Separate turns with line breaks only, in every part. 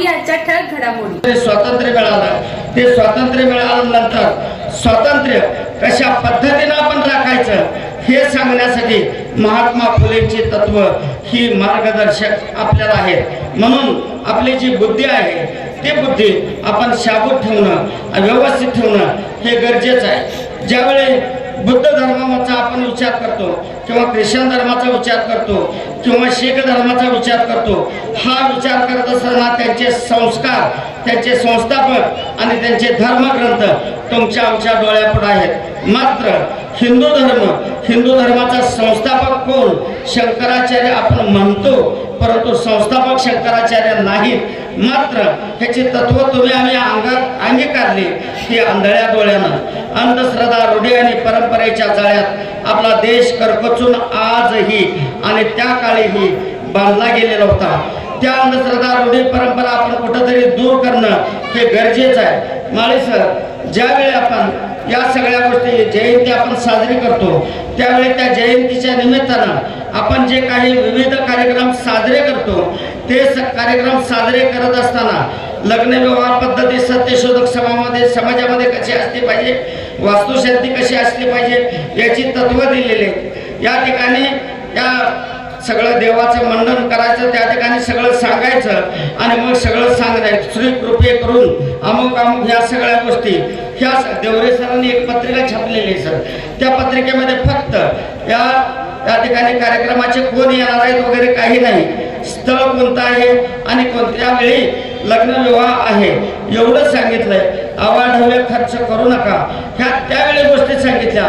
पाहूया आजच्या ठळक घडामोडी.
ते स्वातंत्र्य मिळालं. ते स्वातंत्र्य मिळाल्यानंतर स्वातंत्र्य कशा पद्धतीनं आपण राखायचं हे सांगण्यासाठी महात्मा फुलेंची तत्व ही मार्गदर्शक आपल्याला आहेत. म्हणून आपली जी बुद्धी आहे ती बुद्धी आपण शाबूत ठेवणं व्यवस्थित ठेवणं हे गरजेचं आहे. ज्यावेळी बुद्ध धर्माचा आपण विचार करतो किंवा ख्रिश्चन धर्माचा विचार करतो किंवा शीख धर्माचा विचार करतो हा विचार करत असताना त्यांचे संस्कार त्यांचे संस्थापक आणि त्यांचे धर्मग्रंथ तुमच्या आमच्या डोळ्यापुढे आहेत. मात्र हिंदू धर्म हिंदू धर्माचा संस्थापक कोण? शंकराचार्य आपण म्हणतो परंतु संस्थापक शंकराचार्य नाहीत. मात्र ह्याची तत्व तुम्ही आम्ही अंगात अंगीकारली. की आंधळ्या डोळ्यानं अंधश्रद्धा रूढी आणि परंपरेच्या जाळ्यात आपला देश करकचून आजही आणि त्या काळीही बांधला गेलेला होता. त्या अंधश्रद्धा रूढी परंपरा आपण कुठंतरी दूर करणं हे गरजेचं आहे. माळी सर ज्यावेळी आपण या सगळ्या गोष्टी जयंती आपण साजरी करतो. त्यावेळी त्या जयंतीच्या निमित्तानं आपण जे काही विविध कार्यक्रम साजरे करतो ते स- कार्यक्रम साजरे करत असताना लग्न व्यवहार पद्धती सत्यशोधक समामध्ये समाजामध्ये कशी असली पाहिजे वास्तुशांती कशी असली पाहिजे याची तत्व दिलेली या ठिकाणी या सगळं देवाचं मंडन करायचं त्या ठिकाणी सगळं सांगायचं आणि मग सगळं सांगणं श्री कृपे करून अमुक अमुक या सगळ्या गोष्टी ह्या देवरे सरांनी एक पत्रिका छापलेली आहे सर. त्या पत्रिकेमध्ये फक्त या त्या ठिकाणी कार्यक्रमाचे कोण येणार आहेत वगैरे काही नाही. स्थळ कोणतं आहे आणि कोणत्या वेळी लग्न विवाह आहे एवढं सांगितलंय. आवाढव्य खर्च करू नका. ह्या त्यावेळी गोष्टी सांगितल्या.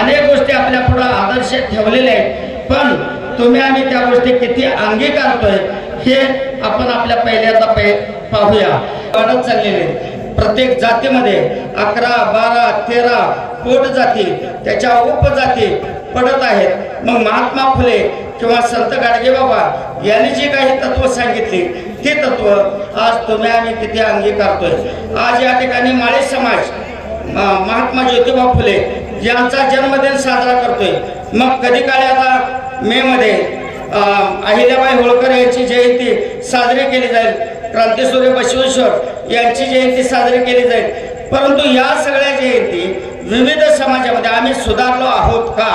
अनेक गोष्टी आपल्या पुढे आदर्श ठेवलेल्या आहेत. पण तुम्ही आम्ही त्या गोष्टी किती अंगीकारतोय हे आपण आपल्या पहिल्यांदा पाहूया. वाढत चाललेले प्रत्येक जातीमध्ये अकरा बारा तेरा पोट जाती त्याच्या उपजाती पडत आहेत. मग महात्मा फुले किंवा संत गाडगे बाबा यांनी जी काही तत्व सांगितली ती तत्व आज तुम्ही आम्ही किती अंगीकारतोय. आज या ठिकाणी माळी समाज महात्मा ज्योतिबा फुले यांचा जन्मदिन साजरा करतोय. मग कधी काळी आता मे मध्ये अहिल्याबाई होळकर यांची जयंती साजरी केली जाईल. क्रांतीसूर्य बसवेश्वर यांची जयंती साजरी केली जाईल. परंतु या सगळ्या जयंती विविध समाजामध्ये आम्ही सुधारलो आहोत का?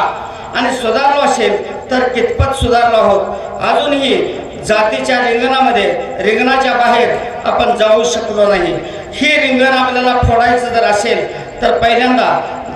आणि सुधारलो असेल तर कितपत सुधारलो आहोत? अजूनही जातीच्या रिंगणामध्ये रिंगणाच्या बाहेर आपण जाऊ शकलो नाही. ही रिंगण आपल्याला फोडायचं जर असेल तर पहिल्यांदा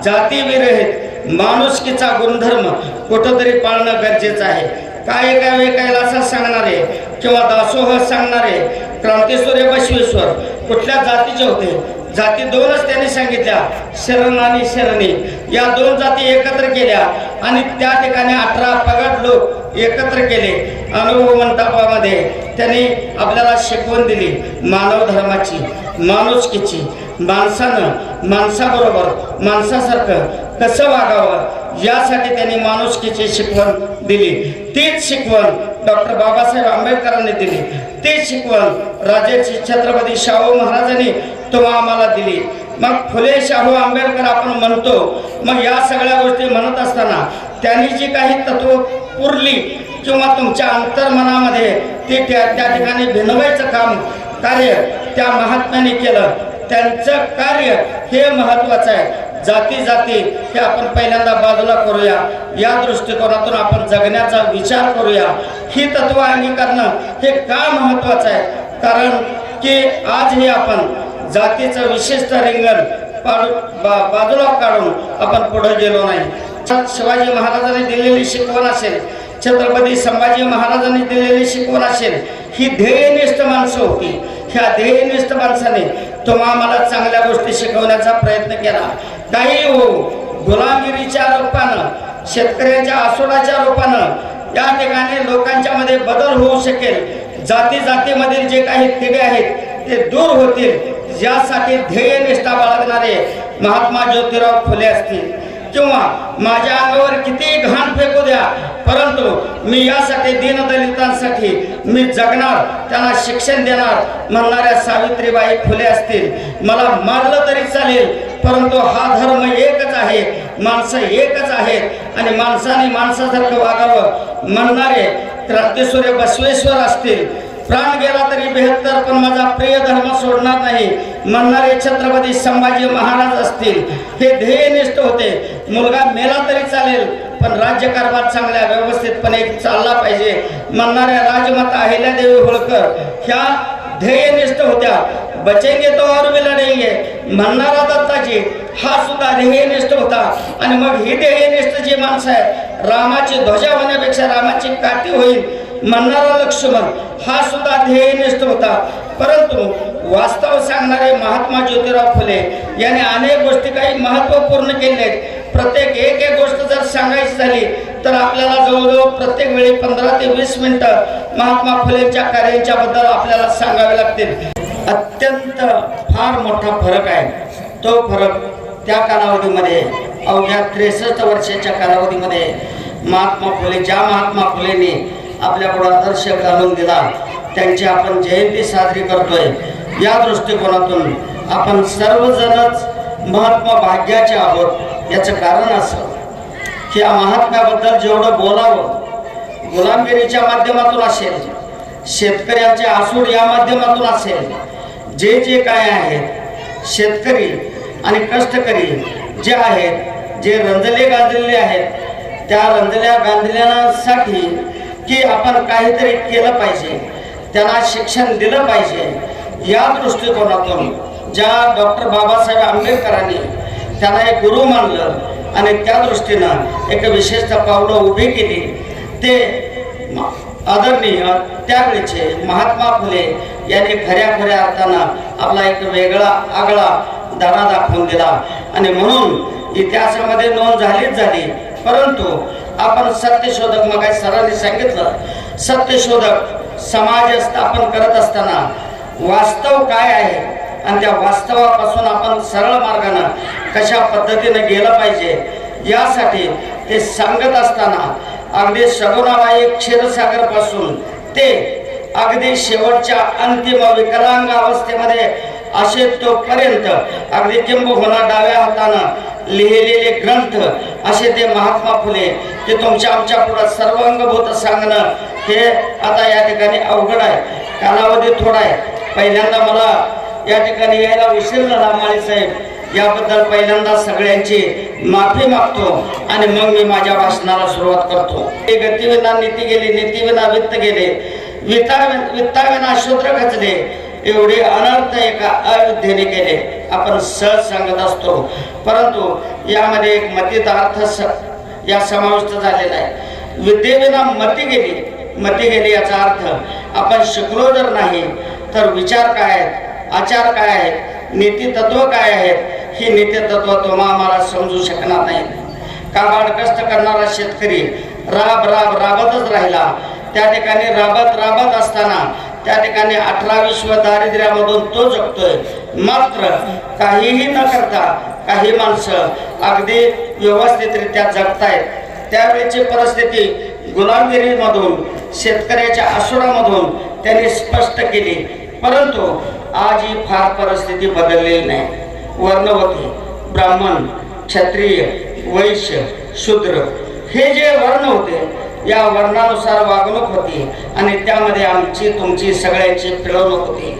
जातीविरहित माणुसकीचा गुणधर्म कुठंतरी पाळणं गरजेचं आहे. काय काय वे कैलासा सांगणारे किंवा दासोह सांगणारे क्रांतीसूर्य बसवेश्वर कुठल्या जातीचे होते? जाती दोनच त्यांनी सांगितल्या. शरण आणि शरणी. या दोन जाती एकत्र केल्या आणि त्या ठिकाणी अठरा पगड लोक एकत्र केले. अनुभव मंडपामध्ये त्यांनी आपल्याला शिकवण दिली. मानव धर्माची माणुसकीची माणसानं माणसाबरोबर माणसासारखं कसं वागावं? यासाठी त्यांनी माणुसकीची शिकवण दिली. तीच शिकवण डॉक्टर बाबासाहेब आंबेडकरांनी दिली. ती शिकवण राजेची छत्रपती शाहू महाराजांनी तुम्हा आम्हाला दिली. मग फुले शाहू आंबेडकर आपण म्हणतो मग या सगळ्या गोष्टी म्हणत असताना त्यांनी जी काही तत्व पुरली किंवा तुमच्या अंतर्मनामध्ये ते त्या त्या ठिकाणी भिनवायचं काम कार्य त्या महात्म्याने केलं त्यांचं कार्य हे महत्वाचं आहे. जाती जाती हे आपण पहिल्यांदा बाजूला करूया. या दृष्टिकोनातून आपण जगण्याचा विचार करूया. ही तत्व अंगीकारणं हे का महत्वाचं आहे? कारण की आजही आपण जातीचं विशिष्ट रिंगण पाडू बा बाजूला काढून आपण पुढे गेलो नाही. शिवाजी महाराजांनी दिलेली शिकवण असेल छत्रपती संभाजी महाराजांनी दिलेली शिकवण असेल ही ध्येयनिष्ठ माणसं होती. ह्या ध्येयनिष्ठ माणसाने तुम्हा मला चांगल्या गोष्टी शिकवण्याचा प्रयत्न केला. काही हो गुलामगिरीच्या रूपानं शेतकऱ्यांच्या आसोडाच्या रूपानं या ठिकाणी लोकांच्या मध्ये बदल होऊ शकेल. जाती जातीमधील जे काही तिढे आहेत ते दूर होतील. यासाठी ध्येयनिष्ठा बाळगणारे महात्मा ज्योतिराव फुले असतील. किंवा माझ्या अंगावर किती घाण फेकू द्या. परंतु मी यासाठी दीनदलितांसाठी मी जगणार त्यांना शिक्षण देणार म्हणणाऱ्या सावित्रीबाई फुले असतील. मला मारलं तरी चालेल परंतु हा धर्म एकच आहे. माणसं एकच आहेत. आणि माणसाने माणसासारखं वागावं म्हणणारे क्रांतीसूर्य बसवेश्वर असतील. प्राण गेला तरी बेहत्तर पण माझा प्रिय धर्म सोडणार नाही. म्हणणारे छत्रपती संभाजी महाराज असतील हे ध्येयनिष्ठ होते. मुलगा मेला तरी चालेल पण राज्यकारभार चांगल्या व्यवस्थितपणे चालला पाहिजे. म्हणणाऱ्या राजमाता अहिल्यादेवी होळकर ह्या ध्येयनिष्ठ होत्या. बचेंगे तो और भी लढेंगे म्हणणारा दत्ताजी हा सुद्धा ध्येयनिष्ठ होता. आणि मग ही ध्येयनिष्ठ जी माणसं आहे रामाची ध्वजा होण्यापेक्षा रामाची काठी होईल. म्हणणारा लक्ष्मण हा सुद्धा ध्येयनिष्ठ होता. परंतु वास्तव सांगणारे महात्मा ज्योतिराव फुले यांनी अनेक गोष्टी काही महत्त्वपूर्ण केले आहेत प्रत्येक एक एक गोष्ट जर सांगायची झाली तर आपल्याला जवळजवळ प्रत्येक वेळी पंधरा ते वीस मिनिटं महात्मा फुलेंच्या कार्यांच्या बद्दल आपल्याला सांगावे लागतील. अत्यंत फार मोठा फरक आहे. तो फरक त्या कालावधीमध्ये अवघ्या त्रेसष्ट वर्षाच्या कालावधीमध्ये महात्मा फुले ज्या महात्मा फुलेंनी आपल्याकडं आदर्श आणून दिला त्यांची आपण जयंती साजरी करतोय. या दृष्टिकोनातून आपण सर्वजणच महात्मा भाग्याचे आहोत याचं कारण असं. की या महात्म्याबद्दल जेवढं बोलावं गुलामगिरीच्या माध्यमातून असेल शेतकऱ्यांचे आसूड या माध्यमातून असेल जे जे काय आहेत शेतकरी आणि कष्टकरी जे आहेत जे रंजले गांजलेले आहेत त्या रंजल्या गांजल्यासाठी की आपण काहीतरी केलं पाहिजे. त्यांना शिक्षण दिलं पाहिजे. या दृष्टिकोनातून ज्या डॉक्टर बाबासाहेब आंबेडकरांनी त्यांना एक गुरु मानलं आणि त्या दृष्टीनं एक विशेष पावलं उभी केली ते आदरणीय त्यावेळेचे महात्मा फुले यांनी खऱ्या खऱ्या अर्थानं आपला एक वेगळा आगळा दारा दाखवून दिला. आणि म्हणून इतिहासामध्ये नोंद झालीच झाली. परंतु आपण सत्यशोधक मग काय सरांनी सांगितलं? सत्यशोधक समाज स्थापन करत असताना वास्तव काय आहे? आणि त्या वास्तवापासून आपण सरळ मार्गानं कशा पद्धतीनं गेलं पाहिजे? यासाठी ते सांगत असताना अगदी सगुणाबाई क्षीरसागरपासून ते अगदी शेवटच्या अंतिम विकलांग अवस्थेमध्ये असे तोपर्यंत अगदी किंबहुना डाव्या हातानं लिहिलेले ग्रंथ असे ते महात्मा फुले ते तुमच्या आमच्या पुढं सर्वांगभूत सांगणं हे आता या ठिकाणी अवघड आहे. कालावधी थोडा आहे. पहिल्यांदा मला या ठिकाणी यायला उशीर झाला साहेब. याबद्दल पहिल्यांदा सगळ्यांची माफी मागतो आणि मग मी माझ्या भाषणाला सुरुवात करतो. हे गतीविना नीती गेली नीतीविना वित्त गेले. वित्ता वित्ताविना शूद्र खचले एवढे अनर्थ एका अयोध्येने केले. आपण सहज सांगत असतो. परंतु यामध्ये एक मतीतार्थ स या समाविष्ट झालेला आहे. विद्येविना मती गेली. मती गेली याचा अर्थ आपण शिकलो जर नाही तर विचार काय आहेत? आचार काय आहेत? नीतीतत्व काय आहेत? ही नीतीतत्व तुम्हा आम्हाला समजू शकणार नाही. काबाड कष्ट करणारा शेतकरी राब राब राबतच राहिला. त्या ठिकाणी राबत राबत असताना त्या ठिकाणी अठरा विश्व दारिद्र्यामधून तो जगतोय. मात्र काहीही न करता काही माणसं अगदी व्यवस्थितरित्या जगतायत. त्यावेळेची परिस्थिती गुलामगिरीमधून शेतकऱ्याच्या आसुरामधून त्यांनी स्पष्ट केली. परंतु आज ही फार परिस्थिती बदललेली नाही. वर्णवती ब्राह्मण क्षत्रिय वैश्य शूद्र हे जे वर्ण होते या वर्णानुसार वागणूक होती आणि त्यामध्ये आमची तुमची सगळ्यांची पिळवणूक होती.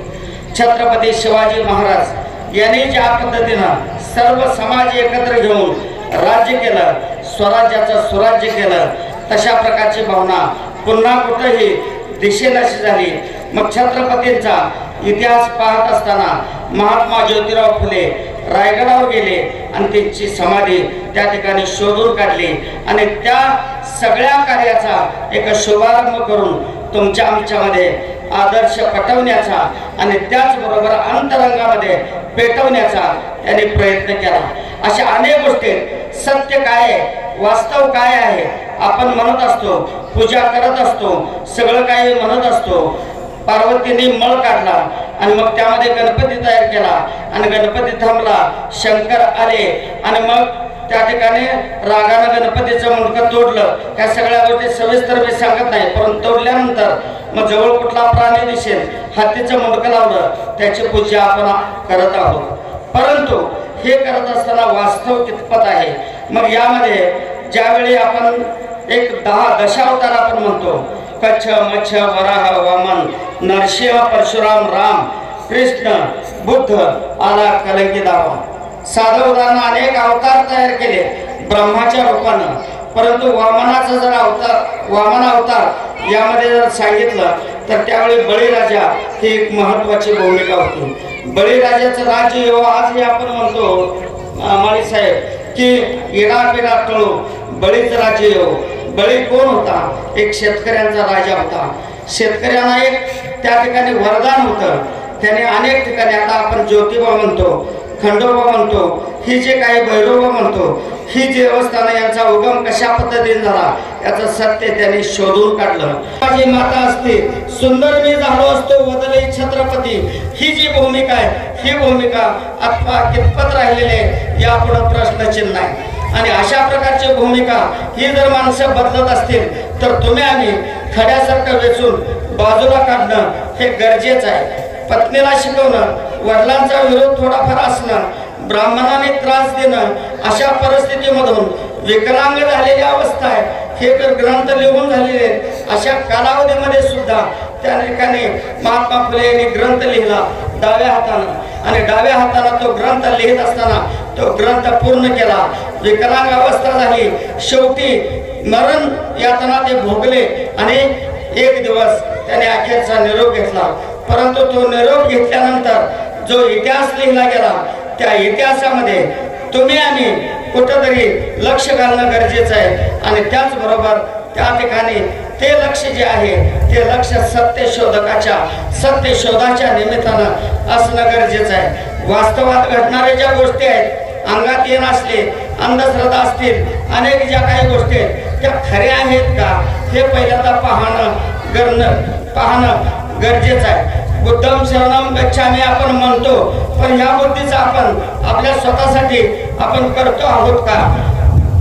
छत्रपती शिवाजी महाराज यांनी ज्या पद्धतीनं सर्व समाज एकत्र घेऊन राज्य केलं स्वराज्याचं स्वराज्य केलं तशा प्रकारची भावना पुन्हा कुठंही दिशेनाशी झाली. मग छत्रपतींचा इतिहास पाहत असताना महात्मा ज्योतिराव फुले रायगडावर गेले आणि त्यांची समाधी त्या ठिकाणी शोधून काढली. आणि त्या सगळ्या कार्याचा एक शुभारंभ करून तुमच्या आमच्यामध्ये आदर्श पटवण्याचा आणि त्याचबरोबर अंतरंगामध्ये पेटवण्याचा त्यांनी प्रयत्न केला. अशा अनेक गोष्टी सत्य काय आहे? वास्तव काय आहे? आपण म्हणत असतो पूजा करत असतो सगळं काही म्हणत असतो. पार्वतीने मळ काढला आणि मग त्यामध्ये गणपती तयार केला. आणि गणपती थांबला. शंकर आले आणि मग त्या ठिकाणी रागानं गणपतीचं मुंडकं तोडलं. ह्या सगळ्या गोष्टी सविस्तर मी सांगत नाही परंतु तोडल्यानंतर मग जवळ कुठला प्राणी दिसेल हत्तीचं मुंडकं लावलं त्याची पूजा आपण करत आहोत. परंतु हे करत असताना वास्तव कितपत आहे? मग यामध्ये ज्यावेळी आपण एक दहा दशावतार आपण म्हणतो कच्छ मच्छ वराह वामन नरसिंह परशुराम राम कृष्ण बुद्ध आला कलंकी दावा. साधं उदाहरण अनेक अवतार तयार केले ब्रह्माच्या रूपानं. परंतु वामनाचा जर अवतार वामन अवतार यामध्ये जर सांगितलं तर त्यावेळी बळीराजा ही एक महत्वाची भूमिका होती. बळीराजाचं राज्य येऊ आज हे आपण म्हणतो माळी साहेब की इडा पिडा टळू बळीच राज्य येऊ बळी कोण होता? एक शेतकऱ्यांचा राजा होता. शेतकऱ्यांना एक त्या ठिकाणी वरदान होतं. त्याने अनेक ठिकाणी आता आपण ज्योतिबा म्हणतो खंडोबा म्हणतो ही जे काही भैरोबा म्हणतो ही जी देवस्थानं यांचा उगम कशा पद्धतीने झाला याचं सत्य त्यांनी शोधून काढलं. माझी माता असते सुंदर मी झालो असतो वदले छत्रपती. ही जी भूमिका आहे ही भूमिका अथवा कितपत राहिलेली राहिलेले यापुढं प्रश्नचिन्ह आहे आणि अशा प्रकारची भूमिका ही जर माणसं बदलत असतील तर तुम्ही आम्ही खड्यासारखं वेचून बाजूला काढणं हे गरजेचं आहे. पत्नीला शिकवणं वडिलांचा विरोध थोडाफार असणं ब्राह्मणाने त्रास देणं अशा परिस्थितीमधून विकलांग झालेली अवस्था आहे हे तर ग्रंथ लिहून झालेले अशा कालावधीमध्ये सुद्धा त्या ठिकाणी महात्मा फुले यांनी ग्रंथ लिहिला डाव्या हातानं. आणि डाव्या हाताला तो ग्रंथ लिहित असताना तो ग्रंथ पूर्ण केला. म्हणजे विकलांग अवस्था झाली. शेवटी मरण यातना ते भोगले आणि एक दिवस त्याने अखेरचा निरोप घेतला. परंतु तो निरोप घेतल्यानंतर जो इतिहास लिहिला गेला त्या इतिहासामध्ये तुम्ही आम्ही कुठंतरी लक्ष घालणं गरजेचं आहे. आणि त्याचबरोबर त्या ठिकाणी ते लक्ष जे आहे ते लक्ष सत्य शोधकाच्या सत्य शोधाच्या निमित्तानं असणं गरजेचं आहे. वास्तवात घडणाऱ्या ज्या गोष्टी आहेत अंगात येण असले अंधश्रद्धा असतील अनेक ज्या काही गोष्टी आहेत त्या खऱ्या आहेत का? हे पहिल्यांदा पाहणं करणं पाहणं गरजेचं आहे. बुद्धम शरणम गच्छाने आपण म्हणतो पण ह्या बुद्धीचा आपण आपल्या स्वतःसाठी आपण करतो आहोत का?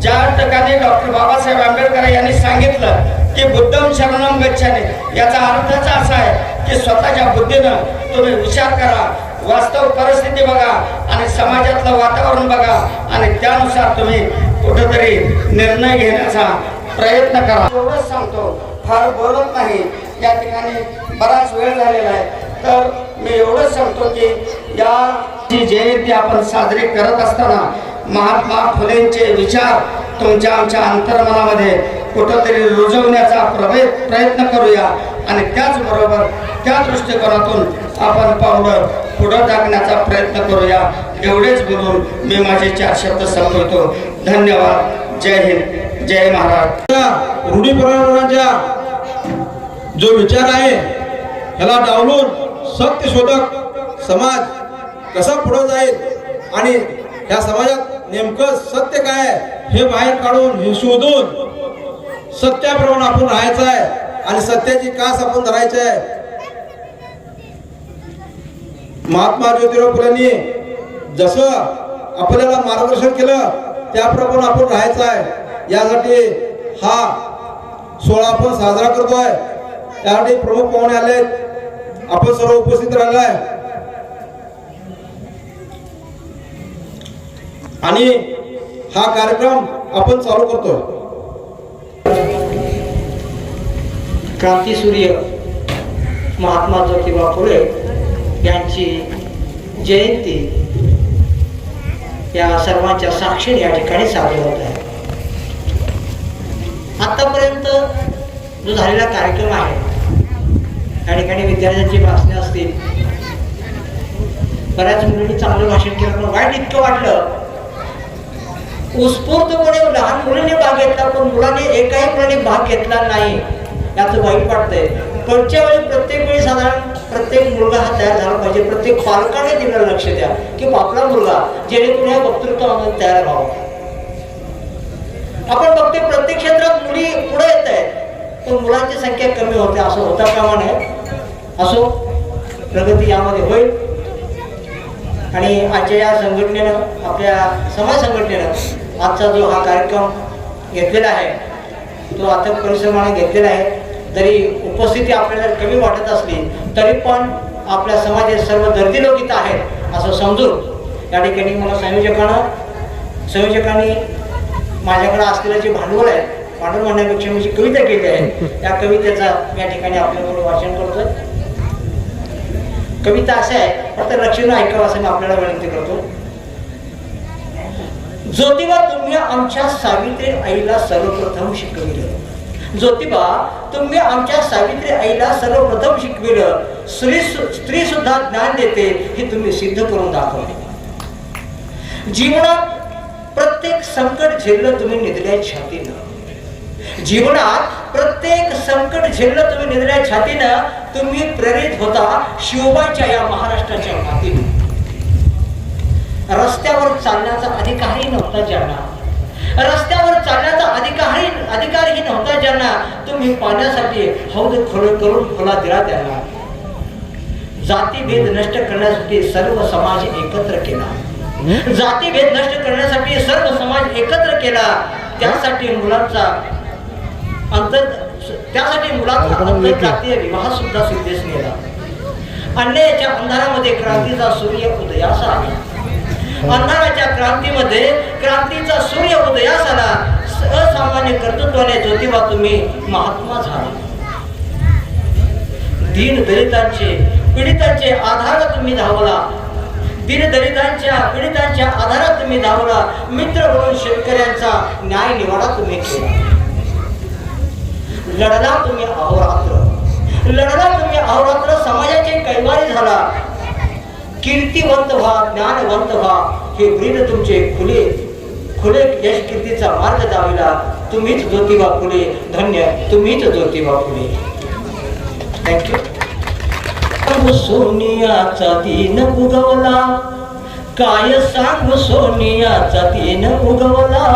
ज्या ठिकाणी डॉक्टर बाबासाहेब आंबेडकर यांनी सांगितलं की बुद्धम शरणम गच्छाने याचा अर्थच असा आहे की स्वतःच्या बुद्धीनं तुम्ही विचार करा. वास्तव परिस्थिती बघा आणि समाजातलं वातावरण बघा आणि त्यानुसार तुम्ही कुठेतरी निर्णय घेण्याचा प्रयत्न करा. एवढंच सांगतो फार बोलत नाही. या ठिकाणी बराच वेळ झालेला आहे. तर मी एवढंच सांगतो की या जी जयंती आपण साजरी करत असताना महात्मा फुलेंचे विचार तुमच्या आमच्या अंतर्मनामध्ये कुठंतरी रुजवण्याचा प्रवे प्रयत्न करूया. आणि त्याचबरोबर त्या दृष्टिकोनातून आपण पावलं पुढं टाकण्याचा प्रयत्न करूया. एवढेच बोलून मी माझे चार शब्द संपवतो. धन्यवाद. जय हिंद. जय महाराज.
रूढी जो विचार आहे ह्याला डावलून सत्य शोधक समाज कसा पुढं जाईल आणि ह्या समाजात नेमकं सत्य काय हे बाहेर काढून हे शोधून सत्याप्रमाणे आपण राहायचं आहे आणि सत्याची कास आपण धरायची आहे. महात्मा ज्योतिराव फुलेंनी जसं आपल्याला मार्गदर्शन केलं त्याप्रमाणे आपण राहायचं आहे. यासाठी हा सोहळा आपण साजरा करतोय. त्यासाठी प्रमुख पाहुणे आले आपण सर्व उपस्थित राहिलाय आणि हा कार्यक्रम आपण चालू करतोय.
क्रांतीसूर्य महात्मा ज्योतिबा फुले यांची जयंती या सर्वांच्या साक्षीने या ठिकाणी साजरी होत आहे. आतापर्यंत जो झालेला कार्यक्रम आहे या ठिकाणी विद्यार्थ्यांची भाषणे असतील बऱ्याच मुलींनी चांगलं भाषण केलं पण वाईट इतकं वाटलं उत्स्फूर्तपणे लहान मुलीने भाग घेतला पण मुलाने एकाही मुलाने भाग घेतला नाही. याचं वाईट वाटतंय. पुढच्या वेळी प्रत्येक वेळी साधारण प्रत्येक मुलगा हा तयार झाला पाहिजे. प्रत्येक पालकाने दिलं लक्ष द्या. की आपला मुलगा जेणेकरून या वक्तृत्वामध्ये तयार व्हावा. आपण बघतोय प्रत्येक क्षेत्रात मुली पुढे येत आहेत. पण मुलांची संख्या कमी होते असं होता प्रमाणे असो प्रगती यामध्ये होईल. आणि आजच्या या संघटनेनं आपल्या समाज संघटनेनं आजचा जो हा कार्यक्रम घेतलेला आहे तो आता परिश्रमाने घेतलेला आहे. जरी उपस्थिती आपल्याला कमी वाटत असली तरी पण आपल्या समाजात सर्व दर्दी लोक इथं आहेत असं समजून या ठिकाणी मला संयोजकानं संयोजकांनी माझ्याकडे असलेलं जे भांडवल आहे भांडवल म्हणण्यापेक्षा मी जी कविता केली आहे त्या कवितेचा या ठिकाणी आपल्याबरोबर वाचन करतो कविता अशा आहे फक्त लक्षणं ऐकावं असं मी आपल्याला विनंती करतो. ज्योतिबा तुम्ही आमच्या सावित्री आईला सर्वप्रथम शिकविलं. ज्योतिबा तुम्ही आमच्या सावित्री आईला सर्वप्रथम शिकविलं. स्त्री स्त्री सुद्धा ज्ञान देते हे तुम्ही सिद्ध करून दाखवले. जीवनात प्रत्येक संकट झेललं तुम्ही निधल्या छातीनं. जीवनात प्रत्येक संकट झेललं तुम्ही निधल्या छातीनं तुम्ही प्रेरित होता शिवबाच्या या महाराष्ट्राच्या मातीनं. रस्त्यावर चालण्याचा अधिकारही नव्हता ज्यांना. रस्त्यावर चालण्याचा अधिकारही अधिकारही नव्हता ज्यांना तुम्ही पाण्यासाठी हौद खोल करून खोला दिला त्यांना. जातीभेद नष्ट करण्यासाठी सर्व समाज एकत्र केला. जातीभेद नष्ट करण्यासाठी सर्व समाज एकत्र केला. त्यासाठी मुलांचा अंतर त्यासाठी मुलांचा आंतरजातीय विवाह सुद्धा सिद्धेस नेला. अन्यायाच्या अंधारामध्ये क्रांतीचा सूर्य उदयास आला. अंधाराच्या क्रांतीमध्ये क्रांतीचा सूर्य उदयास आला असामान्य कर्तृत्वाने ज्योतिबा तुम्ही महात्मा झाला. दीन दलितांचे पीडितांचे आधार तुम्ही धावला. दीन दलितांच्या पीडितांच्या आधारात तुम्ही धावला. मित्र म्हणून शेतकऱ्यांचा न्याय निवाडा तुम्ही केला. लढला तुम्ही अहोरात्र. लढला तुम्ही अहोरात्र समाजाचे कैवारी झाला. कीर्तिवंत व्हा ज्ञानवंत व्हा. हे ब्रीद तुमचे खुले खुले यश कीर्तीचा मार्ग दाविला. तुम्हीच ज्योतिबा फुले. धन्य तुम्हीच ज्योतिबा फुले. थँक्यू सोनियाचा दिन उगवला. काय सांगू सोनियाचा दिन उगवला?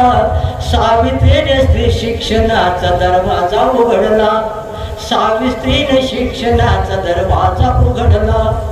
सावित्रीने स्त्री शिक्षणाचा दरवाजा उघडला. सावित्रीने शिक्षणाचा दरवाजा उघडला.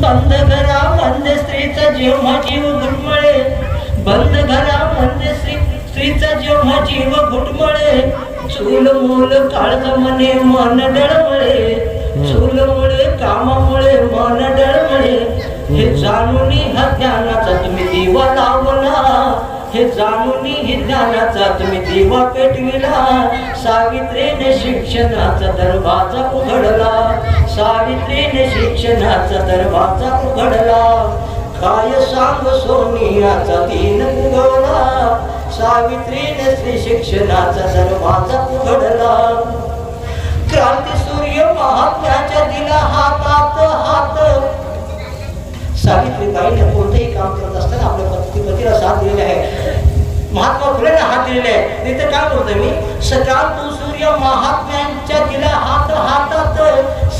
बंद घरा बंद स्त्रीचा जेव्हा जीव घुटमळे बंद घरा बंद स्त्री स्त्रीचा जेव्हा जीव घुटमळे चूल मूल काळज मने मन डळमळे. चूलमुळे कामामुळे मन डळमळे. हे जाणून ह्या ज्ञानाचा तुम्ही दिवा लावला. हे जाणून ही ज्ञानाचा तुम्ही दिवा पेटविला. सावित्रीने शिक्षणाचा दरवाजा उघडला. सावित्रीने शिक्षणाचा दरवाजा उघडला. काय सांग सोनियाचा दिन उघडला सावित्रीने श्री शिक्षणाचा दरवाजा उघडला. क्रांती सूर्य महात्म्याच्या दिला हातात हात. सावित्रीबाईने कोणतेही काम करत असताना आपल्या पती पतीला साथ दिलेले आहे. महात्मा फुलेंना हात दिलेले आहे नाही तर काय करतोय मी? सकाळ तू सूर्य महात्म्या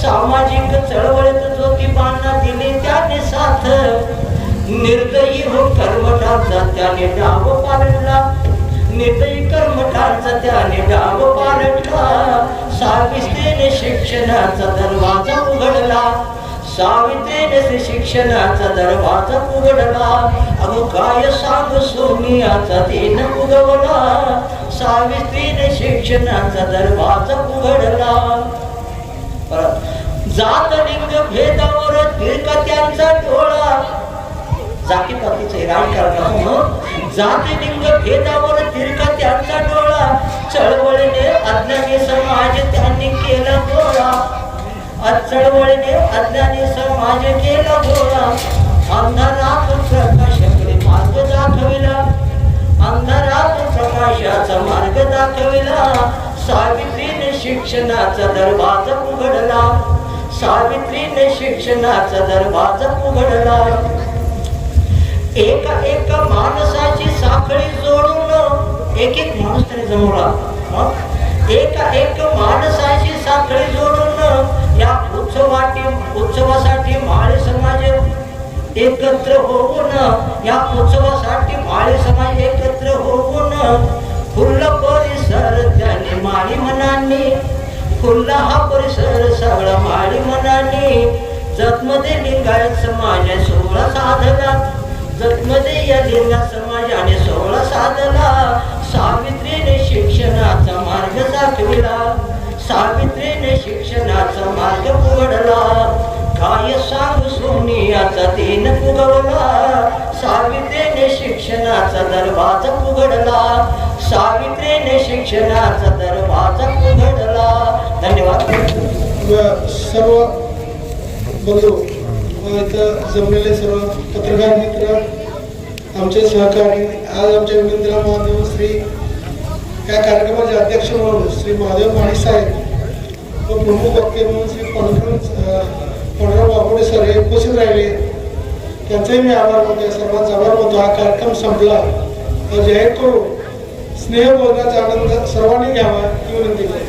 सामाजिक चळवळीत ज्योतिबांना दिली त्याने साथ. निर्दयी हो कर्मठाचा त्याने डाव पालटला निर्दयी कर्मठाचा त्याने डाव पालटला सावित्रीने शिक्षणाचा दरवाजा उघडला. सावित्रीने शिक्षणाचा दरवाजा उघडला. अगो काय सांग सोनियाचा दिन उगवला. सावित्रीने शिक्षणाचा दरवाजा उघडला. परत जात लिंग भेदावर दीर्घ त्यांचा डोळा जातीपातीचे राजकारण म्हणून जाती लिंग हो. भेदावर दीर्घ त्यांचा डोळा चळवळीने अज्ञानी समाज त्यांनी केला गोळा. चळवळीने अज्ञानी समाज केला गोळा. अंधारात प्रकाशाकडे मार्ग दाखविला. अंधारात प्रकाशाचा मार्ग दाखविला. सावित्रीने शिक्षणाचा दरवाजा उघडला. सावित्रीने शिक्षणाचा दरवाजा उघडला. एका एका माणसाची साखळी जोडून एक एक माणूस त्याने जमवला एका एक माणसाची साखळी जोडून या उत्सवाटी उत्सवासाठी माळे समाज एकत्र होऊन या उत्सवासाठी माळे समाज एकत्र होऊन फुल परिसर त्याने माळी मनाने फुल्ला हा परिसर सगळा माळी मनाने. जतमध्ये लिंगायत समाज सोहळा साधला जतमध्ये या लिंगा समाजाने सोहळा साधला सावित्रीने शिक्षणाचा मार्ग दाखविला. सावित्रीने शिक्षणाचा मार्ग उघडला काय सांग सोनियाचा दिन पुगवला. सावित्रीने शिक्षणाचा दरवाजा उघडला सावित्रीने शिक्षणाचा दरवाजा उघडला. धन्यवाद.
सर्व बंधू जमलेले सर्व पत्रकार मित्र आमचे सहकारी आज आमच्या विनंतीला महादेव श्री या कार्यक्रमाचे अध्यक्ष म्हणून श्री महादेव माळी साहेब व प्रमुख वक्ते म्हणून श्री पांडुरंग पांडुरंग बाबोडे सर हे उपस्थित राहिले. त्यांचाही मी आभार मानतो सर्वांचा आभार मानतो. हा कार्यक्रम संपला. जाहीर करू. स्नेह बोलण्याचा आनंद सर्वांनी घ्यावा ही विनंती करतो.